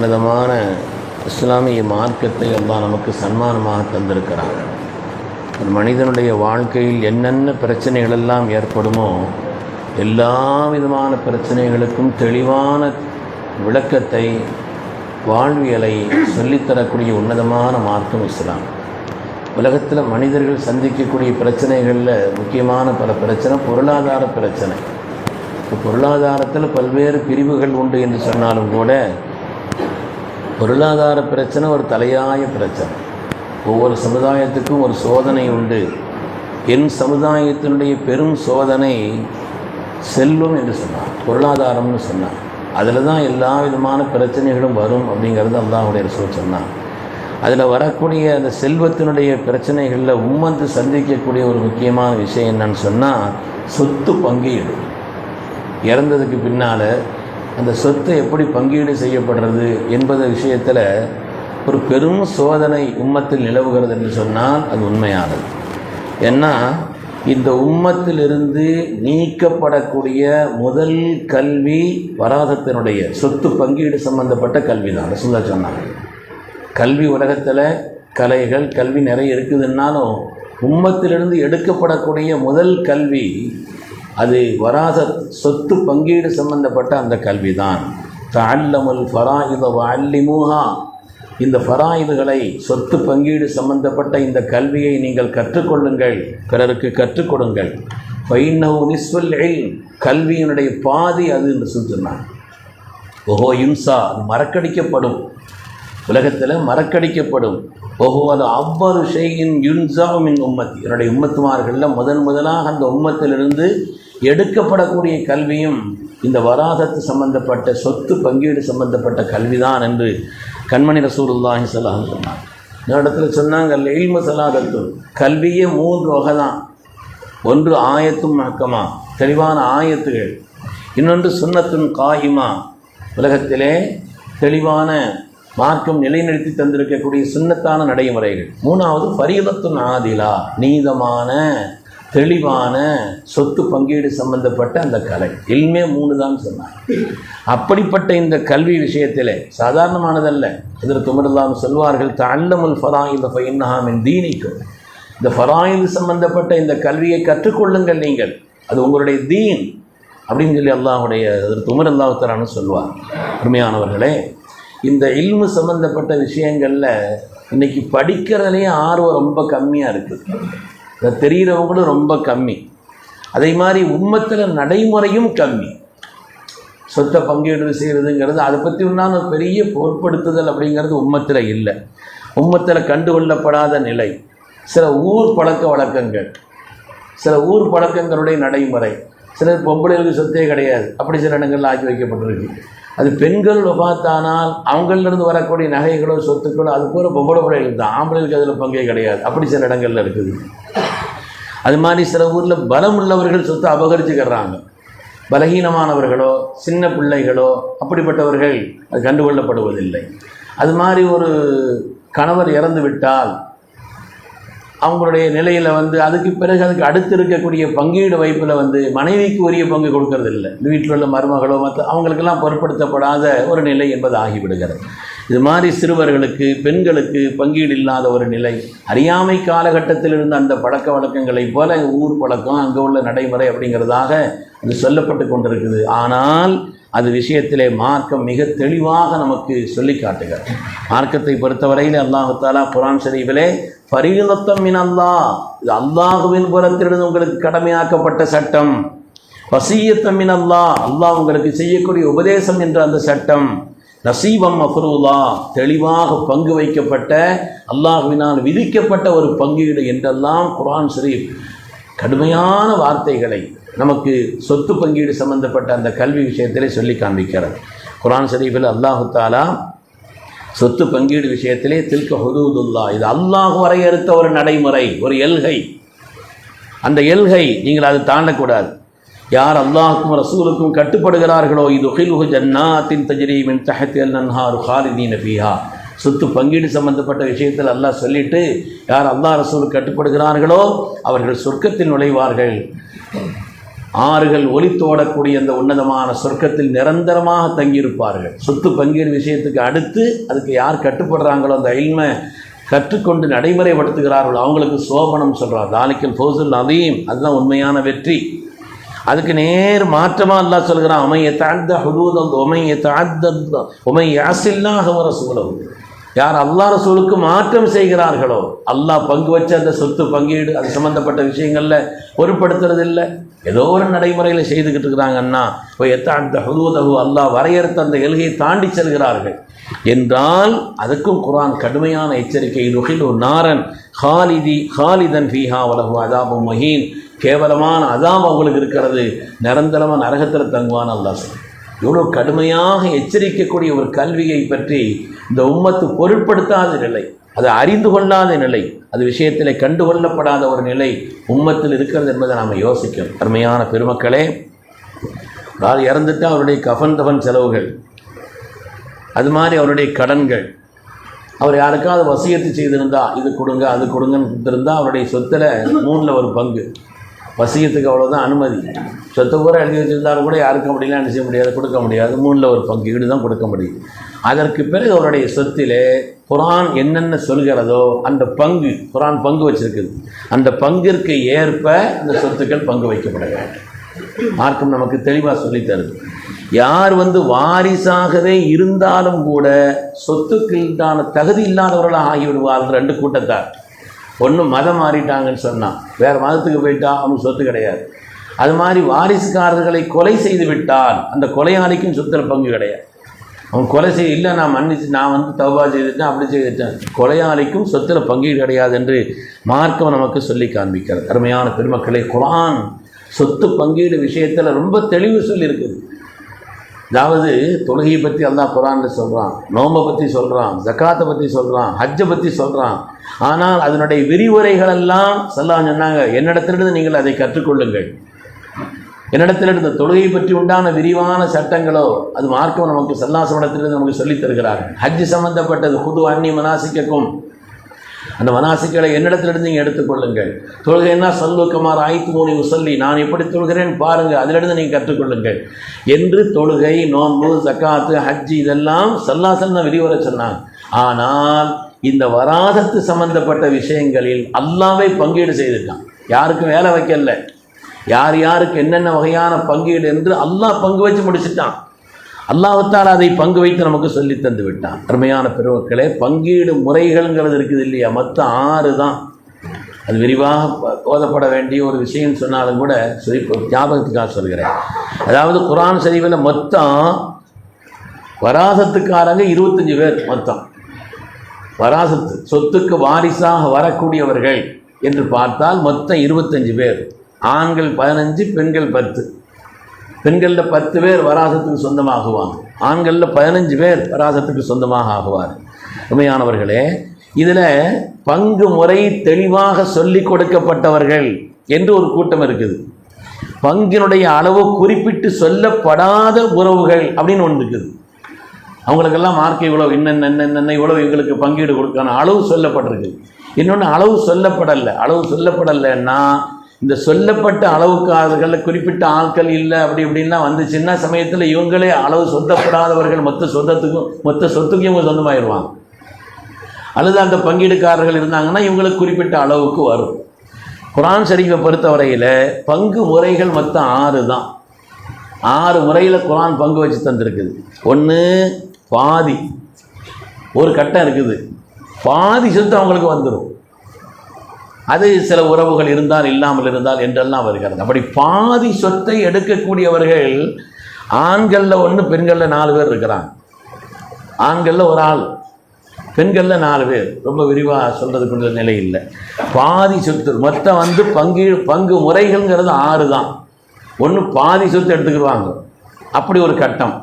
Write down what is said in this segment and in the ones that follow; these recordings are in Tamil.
உன்னதமான இஸ்லாமிய மார்க்கத்தை எல்லாம் நமக்கு சன்மானமாக தந்திருக்கிறார் ஒரு மனிதனுடைய வாழ்க்கையில் என்னென்ன பிரச்சனைகள் எல்லாம் ஏற்படுமோ எல்லா விதமான பிரச்சனைகளுக்கும் தெளிவான விளக்கத்தை வாழ்வியலை சொல்லித்தரக்கூடிய உன்னதமான மார்க்கம் இஸ்லாம். உலகத்தில் மனிதர்கள் சந்திக்கக்கூடிய பிரச்சனைகளில் முக்கியமான பல பிரச்சனை பொருளாதார பிரச்சனை. இப்போ பொருளாதாரத்தில் பல்வேறு பிரிவுகள் உண்டு என்று சொன்னாலும் கூட பொருளாதார பிரச்சனை ஒரு தலையாய பிரச்சனை. ஒவ்வொரு சமுதாயத்துக்கும் ஒரு சோதனை உண்டு. என் சமுதாயத்தினுடைய பெரும் சோதனை செல்வம் என்று சொன்னார். பொருளாதாரம்னு சொன்னார். அதில் தான் எல்லா விதமான பிரச்சனைகளும் வரும் அப்படிங்கிறது அல்லாஹுடைய ரசூல் சொன்னான் அதில் வரக்கூடிய அந்த செல்வத்தினுடைய பிரச்சனைகளில் உம்மந்து சந்திக்கக்கூடிய ஒரு முக்கியமான விஷயம் என்னன்னு சொன்னால் சொத்து பங்கீடு. இறந்ததுக்கு பின்னால் அந்த சொத்து எப்படி பங்கீடு செய்யப்படுறது என்பது விஷயத்தில் ஒரு பெரும் சோதனை உம்மத்தில் நிலவுகிறது என்று சொன்னால் அது உண்மையானது. ஏன்னா இந்த உம்மத்திலிருந்து நீக்கப்படக்கூடிய முதல் கல்வி வராதத்தினுடைய சொத்து பங்கீடு சம்பந்தப்பட்ட கல்வி தான் ரசூல்லா சொன்னாங்க. கல்வி உலகத்தில் கலைகள் கல்வி நிறைய இருக்குதுன்னாலும் உம்மத்திலிருந்து எடுக்கப்படக்கூடிய முதல் கல்வி அது வராத சொத்து பங்கீடு சம்பந்தப்பட்ட அந்த கல்வி தான் தல்லமுல் ஃபராயித அல்லிமூஹா இந்த ஃபராயிதுகளை சொத்து பங்கீடு சம்பந்தப்பட்ட இந்த கல்வியை நீங்கள் கற்றுக்கொள்ளுங்கள். பிறருக்கு கற்றுக் கொடுங்கள் ஃபைன்னஹு நிஸ்வல் கல்வியினுடைய பாதி அது என்று சொன்னான். ஓஹோ இம்சா அது மறக்கடிக்கப்படும். உலகத்தில் மறக்கடிக்கப்படும். ஒவ்வொரு அவ்வாறு அவ்வொரு ஷெய்யின் யுன்சாவின் உம்மத் என்னுடைய உம்மத்துமார்களில் முதன் முதலாக அந்த உம்மத்திலிருந்து எடுக்கப்படக்கூடிய கல்வியும் இந்த வராதத்து சம்பந்தப்பட்ட சொத்து பங்கீடு சம்பந்தப்பட்ட கல்விதான் என்று கண்மணி ரசூலுல்லாஹி சலாம் சொன்னாங்க. இந்த இடத்துல சொன்னாங்க இல்மு சலாதத்து கல்வியே மூன்று வகை தான் ஒன்று ஆயத்தும் மக்கமா தெளிவான ஆயத்துகள். இன்னொன்று சுண்ணத்தும் காயிமா உலகத்திலே தெளிவான மார்க்கம் நிலைநிறுத்தி தந்திருக்கக்கூடிய சின்னத்தான நடைமுறைகள். மூணாவது பரியதத்துன் ஆதிலா நீதமான தெளிவான சொத்து பங்கீடு சம்பந்தப்பட்ட அந்த கலை. இல்மே மூணு தான் சொன்னார் அப்படிப்பட்ட இந்த கல்வி விஷயத்திலே சாதாரணமானதல்ல. இதற்கு உமர்லாம் சொல்வார்கள் தல்லமுல் ஃபராயில் ஃபைன்னஹாமின் தீனிக்கும். இந்த ஃபராயில் சம்பந்தப்பட்ட இந்த கல்வியை கற்றுக்கொள்ளுங்கள் நீங்கள். அது உங்களுடைய தீன். அப்படின்னு சொல்லி அல்லாஹுடைய அதற்கு உமர் அல்லாஹுத்தரான்னு சொல்வார். அருமையானவர்களே இந்த இல்மு சம்பந்தப்பட்ட விஷயங்களில் இன்றைக்கி படிக்கிறதுலேயே ஆர்வம் ரொம்ப கம்மியாக இருக்குது இதை தெரிகிறவங்களும் ரொம்ப கம்மி. அதே மாதிரி உம்மத்தில் நடைமுறையும் கம்மி. சொத்தை பங்கீடு செய்கிறதுங்கிறது அதை பற்றி உண்டான பெரிய பொருட்படுத்துதல் அப்படிங்கிறது உம்மத்தில் இல்லை. உம்மத்தில் கண்டுகொள்ளப்படாத நிலை. சில ஊர் பழக்க வழக்கங்கள். சில ஊர் பழக்கங்களுடைய நடைமுறை. சில பொம்பளைகளுக்கு சொத்தே கிடையாது. அப்படி சில இடங்களில் ஆக்கி வைக்கப்பட்டிருக்கு. அது பெண்கள் பார்த்தானால் அவங்களிருந்து வரக்கூடிய நகைகளோ சொத்துக்களோ அது கூட பொம்பளை பிள்ளைகளுக்கு தான் ஆம்பளைகளுக்கு அதில் பங்கே கிடையாது. அப்படி சில இடங்களில் இருக்குது. அது மாதிரி சில ஊரில் பலம் உள்ளவர்கள் சொத்தை அபகரிச்சுக்கிறாங்க. பலகீனமானவர்களோ சின்ன பிள்ளைகளோ அப்படிப்பட்டவர்கள் அது கண்டுகொள்ளப்படுவதில்லை. அது மாதிரி ஒரு கணவர் இறந்து விட்டால் அவங்களுடைய நிலையில் வந்து அதுக்கு பிறகு அதுக்கு அடுத்து இருக்கக்கூடிய பங்கீடு வைப்பில் வந்து மனைவிக்கு உரிய பங்கு கொடுக்கறது இல்லை வீட்டில் உள்ள மருமகளோ மற்ற அவங்களுக்கெல்லாம் பொருட்படுத்தப்படாத ஒரு நிலை என்பது ஆகிவிடுகிறது. இது மாதிரி சிறுவர்களுக்கு பெண்களுக்கு பங்கீடு இல்லாத ஒரு நிலை. அறியாமை காலகட்டத்தில் இருந்த அந்த பழக்க வழக்கங்களைப் போல ஊர் பழக்கம் அங்கே உள்ள நடைமுறை அப்படிங்கிறதாக அது சொல்லப்பட்டு கொண்டிருக்குது. ஆனால் அது விஷயத்திலே மார்க்கம் மிக தெளிவாக நமக்கு சொல்லி காட்டுகிறது. மார்க்கத்தை பொறுத்தவரையில் அல்லாஹாலா குரான் ஷரீஃபிலே பரிகிதத்தம் மின் அல்லாஹ். இது அல்லாஹுவின் புறத்திலிருந்து உங்களுக்கு கடமையாக்கப்பட்ட சட்டம். வசீயத்தம் மின் அல்லாஹ். அல்லாஹ் உங்களுக்கு செய்யக்கூடிய உபதேசம் என்ற அந்த சட்டம். நசீபம் அஃபருல்லா தெளிவாக பங்கு வைக்கப்பட்ட அல்லாஹுவினால் விதிக்கப்பட்ட ஒரு பங்கீடு என்றெல்லாம் குரான் ஷரீஃப் கடுமையான வார்த்தைகளை நமக்கு சொத்து பங்கீடு சம்பந்தப்பட்ட அந்த கல்வி விஷயத்திலே சொல்லி காண்பிக்கிறது. குரான் ஷரீஃபில் அல்லாஹு தாலா சொத்து பங்கீடு விஷயத்திலே தில்க ஹுதூதுல்லா. இது அல்லாஹ் வரையறுத்த ஒரு நடைமுறை ஒரு எல்கை. அந்த எல்கை நீங்கள் அதை தாண்டக்கூடாது. யார் அல்லாஹுக்கும் ரசூலுக்கும் கட்டுப்படுகிறார்களோ இது ஹில்ஹு ஜன்னாத்தின் தஜ்ரீமின் தஹத்தில் நன்ஹாரு ஹாலிதீன ஃபீஹா. சொத்து பங்கீடு சம்பந்தப்பட்ட விஷயத்தில் அல்லாஹ் சொல்லிட்டு யார் அல்லாஹ் ரசூலுக்கு கட்டுப்படுகிறார்களோ அவர்கள் சொர்க்கத்தில் நுழைவார்கள். ஆறுகள் ஒலித்தோடக்கூடிய அந்த உன்னதமான சொர்க்கத்தில் நிரந்தரமாக தங்கியிருப்பார்கள். சொத்து பங்கீடு விஷயத்துக்கு அடுத்து அதுக்கு யார் கட்டுப்படுறாங்களோ அந்த இல்மை கற்றுக்கொண்டு நடைமுறைப்படுத்துகிறார்களோ. அவங்களுக்கு சோபனம் சொல்கிறார் தாலிக்கல் ஃபோசுல் அதையும் அதுதான் உண்மையான வெற்றி. அதுக்கு நேர் மாற்றமாக அல்லாஹ் சொல்கிறான். உமையை தாழ்ந்த ஹுதூத் உமையை தாழ்ந்த உமை யாசில்லாக வர சூழல் யார் அல்லாஹ் ரசூலுக்கு மாற்றம் செய்கிறார்களோ அல்லாஹ் பங்கு வச்ச அந்த சொத்து பங்கீடு அது சம்மந்தப்பட்ட விஷயங்களில் பொருட்படுத்துறது இல்லை ஏதோ ஒரு நடைமுறையில் செய்துக்கிட்டு இருக்கிறாங்கன்னா இப்போ எத்தாண்ட ஹுதூதகு அல்லாஹ் வரையறுத்த அந்த எல்கையை தாண்டி செல்கிறார்கள். என்றால் அதுக்கும் குரான் கடுமையான எச்சரிக்கை. ருஹில் ஒரு நாரன் ஹாலிதி ஹாலிதன் ஃபீஹா வலகு அதாபு மஹீன். கேவலமான அதாம் அவங்களுக்கு இருக்கிறது. நிரந்தரமாக நரகத்தில் தங்குவான் அல்லாஹ். எவ்வளோ இவ்வளோ கடுமையாக எச்சரிக்கக்கூடிய ஒரு கல்வியை பற்றி இந்த உம்மத்து பொருட்படுத்தாத நிலை அது அறிந்து கொள்ளாத நிலை அது விஷயத்தில் கண்டுகொள்ளப்படாத ஒரு நிலை உம்மத்தில் இருக்கிறது என்பதை நாம் யோசிக்கணும். அருமையான பெருமக்களே அதாவது இறந்துட்டு அவருடைய கஃன் தஃபன் செலவுகள் அது மாதிரி அவருடைய கடன்கள். அவர் யாருக்காவது வசியத்து செய்திருந்தா இது கொடுங்க அது கொடுங்கன்னு கொடுத்துருந்தா அவருடைய சொத்தில் மூணில் ஒரு பங்கு. வசியத்துக்கு அவ்வளோதான் அனுமதி. சொத்தை கூட எழுதி வச்சிருந்தாலும் கூட யாருக்கும் அப்படிலாம் என்ன செய்ய முடியாது கொடுக்க முடியாது. மூணில் ஒரு பங்கு ஈடு தான் கொடுக்க முடியும். அதற்கு பிறகு அவருடைய சொத்திலே குரான் என்னென்ன சொல்கிறதோ அந்த பங்கு குரான் பங்கு வச்சிருக்குது. அந்த பங்கிற்கு ஏற்ப அந்த சொத்துக்கள் பங்கு வைக்கப்பட வேண்டும். மார்க்கம் நமக்கு தெளிவாக சொல்லித் தருது. யார் வந்து வாரிசாகவே இருந்தாலும் கூட சொத்துக்களுக்கான தகுதி இல்லாதவர்களாக ஆகிவிடுவார்கள் ரெண்டு கூட்டத்தார். ஒன்று மதம் மாறிட்டாங்கன்னு சொன்னான் வேறு மதத்துக்கு போயிட்டா அவனுக்கு சொத்து கிடையாது. அது மாதிரி வாரிசுக்காரர்களை கொலை செய்து விட்டால் அந்த கொலையாளிக்கும் சொத்தில் பங்கு கிடையாது. அவன் கொலை செய்ய இல்லை நான் மன்னிச்சு நான் வந்து தவா செய்துட்டேன் அப்படி செய்துட்டேன். கொலையாளிக்கும் சொத்தில் பங்கீடு கிடையாது என்று மார்க்கம் நமக்கு சொல்லி காண்பிக்கிறது அருமையான பெருமக்களை குரான் சொத்து பங்கீடு விஷயத்தில் ரொம்ப தெளிவு சொல்லியிருக்குது. அதாவது தொழுகையை பற்றி அல்லா குரான்னு சொல்கிறான் நோம்பை பற்றி சொல்கிறான் ஜக்காத்தை பற்றி சொல்கிறான் ஹஜ்ஜை பற்றி சொல்கிறான் ஆனால் அதனுடைய விரிவுரைகள் எல்லாம் செல்லாம் சொன்னாங்க. என்னிடத்திலிருந்து நீங்கள் அதை கற்றுக்கொள்ளுங்கள். என்னிடத்திலிருந்து தொழுகை பற்றி உண்டான விரிவான சட்டங்களோ அது மார்க்கம் நமக்கு சல்லாசமடத்திலிருந்து நமக்கு சொல்லித் தருகிறார்கள். ஹஜ் சம்பந்தப்பட்டது புது அன்னி மனாசிக்கும் அந்த மனாசிக்களை என்னிடத்திலிருந்து நீங்கள் எடுத்துக்கொள்ளுங்கள். தொழுகைன்னா சொல்லுக்கமார் ஆய்த்து மூணி சொல்லி நான் எப்படி தொழுகிறேன் பாருங்கள் அதிலிருந்து நீங்கள் கற்றுக்கொள்ளுங்கள். என்று தொழுகை நோன்பு சக்காத்து ஹஜ்ஜி இதெல்லாம் சல்லாசல் தான் விரிவுரை சொன்னாங்க ஆனால் இந்த வராதத்து சம்பந்தப்பட்ட விஷயங்களில் அல்லாவே பங்கீடு செய்திருக்கான் யாருக்கும் வேலை வைக்கல? யார் யாருக்கு என்னென்ன வகையான பங்கீடு என்று அல்லாஹ் பங்கு வச்சு முடிச்சுட்டான். அல்லாஹத்தால் அதை பங்கு வைத்து நமக்கு சொல்லி தந்து விட்டான். அருமையான பெருமக்களே பங்கீடு முறைகள்ங்கிறது இருக்குது இல்லையா? மொத்தம் ஆறு தான். அது விரிவாக போதப்பட ஓதப்பட வேண்டிய ஒரு விஷயம் சொன்னாலும் கூட சொல்லி ஞாபகத்துக்காக சொல்கிறேன். அதாவது குரான் சரிவில் மொத்தம் வராசத்துக்காரங்க இருபத்தஞ்சி பேர் மொத்தம். வராசத்து சொத்துக்கு வாரிசாக வரக்கூடியவர்கள் என்று பார்த்தால் மொத்தம் இருபத்தஞ்சு பேர். ஆண்கள் பதினஞ்சு பெண்கள் பத்து. பெண்களில் பத்து பேர் வராசத்துக்கு சொந்தமாகுவாங்க. ஆண்களில் பதினஞ்சு பேர் வராசத்துக்கு சொந்தமாக ஆகுவார் உண்மையானவர்களே இதில் பங்கு முறை தெளிவாக சொல்லிக் கொடுக்கப்பட்டவர்கள் என்று ஒரு கூட்டம் இருக்குது. பங்கினுடைய அளவு குறிப்பிட்டு சொல்லப்படாத உறவுகள் அப்படின்னு ஒன்று இருக்குது. அவங்களுக்கெல்லாம் மார்க் இவ்வளோ இன்னென்ன என்னென்ன இவ்வளோ எங்களுக்கு பங்கீடு கொடுக்கணும் அளவு சொல்லப்பட்டிருக்கு. இன்னொன்று அளவு சொல்லப்படலை. அளவு சொல்லப்படலைன்னா இந்த சொல்லப்பட்ட அளவுக்காரர்களில் குறிப்பிட்ட ஆட்கள் இல்லை அப்படி இப்படின்லாம் வந்து சின்ன சமயத்தில் இவங்களே அளவு சொந்தப்படாதவர்கள் மொத்த சொந்தத்துக்கும் மொத்த சொத்துக்கும் இவங்க சொந்தமாயிடுவாங்க அல்லது அந்த பங்கீடுக்காரர்கள் இருந்தாங்கன்னா இவங்களுக்கு குறிப்பிட்ட அளவுக்கு வரும். குரான் ஷரீஃபை பொறுத்தவரையில் பங்கு முறைகள் மொத்தம் ஆறு தான். ஆறு முறையில் குரான் பங்கு வச்சு தந்திருக்குது. ஒன்று பாதி. ஒரு கட்டம் இருக்குது. பாதி சொத்து அவங்களுக்கு வந்துடும் அது சில உறவுகள் இருந்தால் இல்லாமல் இருந்தால் என்றெல்லாம் வருகிறது. அப்படி பாதி சொத்தை எடுக்கக்கூடியவர்கள் ஆண்களில் ஒன்று பெண்களில் நாலு பேர் இருக்கிறாங்க. ஆண்களில் ஒரு ஆள் பெண்களில் நாலு பேர். ரொம்ப விரிவாக சொல்கிறதுக்குள்ள நிலை இல்லை. பாதி சொத்து மொத்தம் வந்து பங்கு பங்கு முறைகள்ங்கிறது ஆறு தான். ஒன்று பாதி சொத்து எடுத்துக்கிடுவாங்க. அப்படி ஒரு கட்டம்.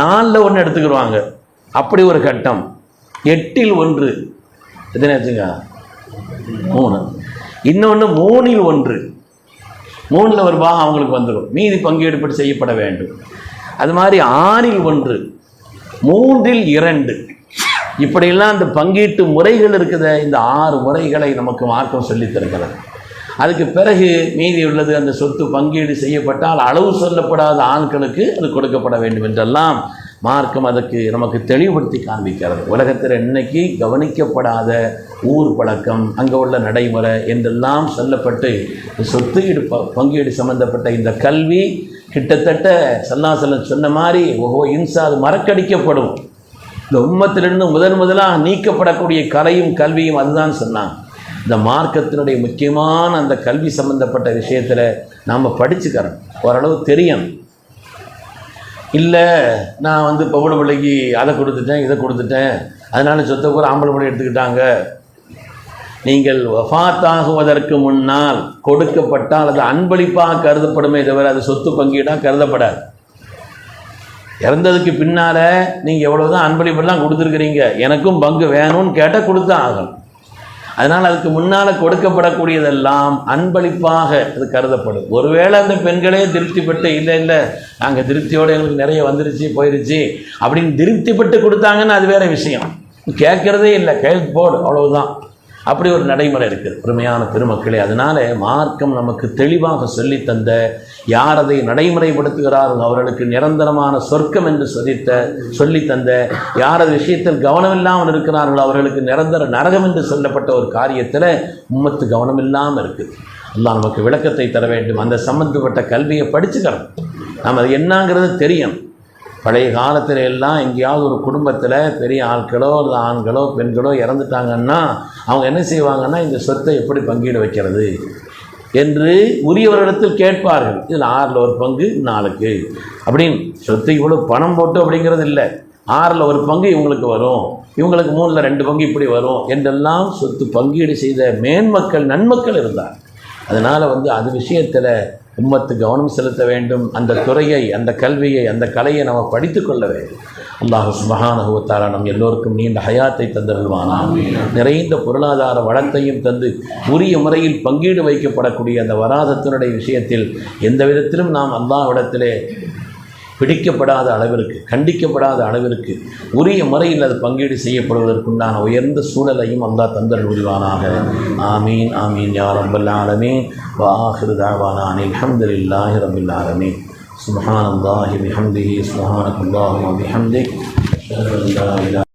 நாலில் ஒன்று எடுத்துக்கிடுவாங்க. அப்படி ஒரு கட்டம். எட்டில் ஒன்று. எத்தனை ஆச்சுங்க மூணு. இன்னொன்று மூணில் ஒன்று. மூணில் ஒரு பாகம் அவங்களுக்கு வந்துடும். மீதி பங்கெடுப்பது செய்யப்பட வேண்டும். அது மாதிரி ஆறில் ஒன்று மூன்றில் இரண்டு. இப்படியெல்லாம் அந்த பங்கீட்டு முறைகள் இருக்குத இந்த ஆறு முறைகளை நமக்கு மார்க்கம் சொல்லித் தருகிறது. அதுக்கு பிறகு மீதி உள்ளது அந்த சொத்து பங்கீடு செய்யப்பட்டால் அளவு சொல்லப்படாத ஆண்களுக்கு அது கொடுக்கப்பட வேண்டும் என்றெல்லாம் மார்க்கம் அதுக்கு நமக்கு தெளிவுபடுத்தி காண்பிக்கிறது. உலகத்தில் இன்னைக்கு கவனிக்கப்படாத ஊர் பழக்கம் அங்கே உள்ள நடைமுறை என்றெல்லாம் சொல்லப்பட்டு சொத்து ஈடு ப பங்கீடு சம்பந்தப்பட்ட இந்த கல்வி கிட்டத்தட்ட சல்லாசலம் சொன்ன மாதிரி ஓஹோ இன்சா அது மறக்கடிக்கப்படும். இந்த உம்மத்திலிருந்து முதன் முதலாக நீக்கப்படக்கூடிய கலையும் கல்வியும் அதுதான் சொன்னாங்க. இந்த மார்க்கத்தினுடைய முக்கியமான அந்த கல்வி சம்பந்தப்பட்ட விஷயத்தில் நாம் படிச்சுக்கிறோம் ஓரளவு தெரியணும். இல்லை நான் வந்து பொம்பளை பிள்ளைக்கு அதை கொடுத்துட்டேன் இதை கொடுத்துட்டேன். அதனால் சொத்தை கூட ஆம்பளை பிள்ளை எடுத்துக்கிட்டாங்க. நீங்கள் வஃபாத்தாகுவதற்கு முன்னால் கொடுக்கப்பட்டால் அது அன்பளிப்பாக கருதப்படுமே தவிர அது சொத்து பங்கீடாக கருதப்படாது. இறந்ததுக்கு பின்னால் நீங்கள் எவ்வளோதான் அன்பளிப்பெல்லாம் கொடுத்துருக்குறீங்க எனக்கும் பங்கு வேணும்னு கேட்டால் கொடுத்தா ஆகணும். அதனால் அதுக்கு முன்னால் கொடுக்கப்படக்கூடியதெல்லாம் அன்பளிப்பாக அது கருதப்படும். ஒருவேளை அந்த பெண்களே திருப்திப்பட்டு இல்லை இல்லை நாங்கள் திருப்தியோடு எங்களுக்கு நிறைய வந்துருச்சு போயிருச்சு அப்படின்னு திருப்திப்பட்டு கொடுத்தாங்கன்னு அது வேற விஷயம். கேட்குறதே இல்லை கையெழுத்து போடு அவ்வளவுதான். அப்படி ஒரு நடைமுறை இருக்குது பெருமையான பெருமக்களே அதனால் மார்க்கம் நமக்கு தெளிவாக சொல்லி தந்த யார் அதை நடைமுறைப்படுத்துகிறார்கள் அவர்களுக்கு நிரந்தரமான சொர்க்கம் என்று சொல்லித்த சொல்லி தந்த யார் அது விஷயத்தில் கவனம் இல்லாமல் இருக்கிறார்களோ அவர்களுக்கு நிரந்தர நரகம் என்று சொல்லப்பட்ட ஒரு காரியத்தில் உம்மத்து கவனம் இல்லாமல் இருக்குது எல்லாம் நமக்கு விளக்கத்தை தர வேண்டும். அந்த சம்பந்தப்பட்ட கல்வியை படிச்சுக்கிறோம் நாம் அது என்னங்கிறது தெரியும். பழைய காலத்தில் எல்லாம் எங்கேயாவது ஒரு குடும்பத்தில் பெரிய ஆட்களோ இல்லை ஆண்களோ பெண்களோ இறந்துட்டாங்கன்னா அவங்க என்ன செய்வாங்கன்னா இந்த சொத்தை எப்படி பங்கீடு வைக்கிறது என்று உரியவரிடத்தில் கேட்பார்கள். இதில் ஆறில் ஒரு பங்கு நாளுக்கு அப்படின்னு சொத்து இவ்வளோ பணம் போட்டு அப்படிங்கிறது இல்லை. ஆறில் ஒரு பங்கு இவங்களுக்கு வரும். இவங்களுக்கு மூணில் ரெண்டு பங்கு இப்படி வரும் என்றெல்லாம் சொத்து பங்கீடு செய்த மேன்மக்கள் நன்மக்கள் இருந்தார் அதனால் வந்து அது விஷயத்தில் உம்மத்து கவனம் செலுத்த வேண்டும். அந்த துறையை அந்த கல்வியை அந்த கலையை நம்ம படித்து கொள்ள வேண்டும். அல்லாஹ் சுபஹானஹுவத்தாரா நம் எல்லோருக்கும் நீண்ட ஹயாத்தை தந்தருள்வானா நிறைந்த பொருளாதார வளத்தையும் தந்து உரிய முறையில் பங்கீடு வைக்கப்படக்கூடிய அந்த வராதத்தினுடைய விஷயத்தில் எந்த விதத்திலும் நாம் அல்லாஹ்விடத்திலே பிடிக்கப்படாத அளவிற்கு கண்டிக்கப்படாத அளவிற்கு உரிய முறையில் அது பங்கீடு செய்யப்படுவதற்குண்டான உயர்ந்த சூழலையும் அல்லாஹ் தந்தல் உரிவானாக ஆமீன் ஆமீன் யா ரப்பல் ஆலமீன். வாஹிரு தாவானான் அல்ஹம்துலில்லாஹி ரப்பில் ஆலமீன். சுப்ஹானல்லாஹி பிஹம்திஹி சுப்ஹானக்கல்லாஹு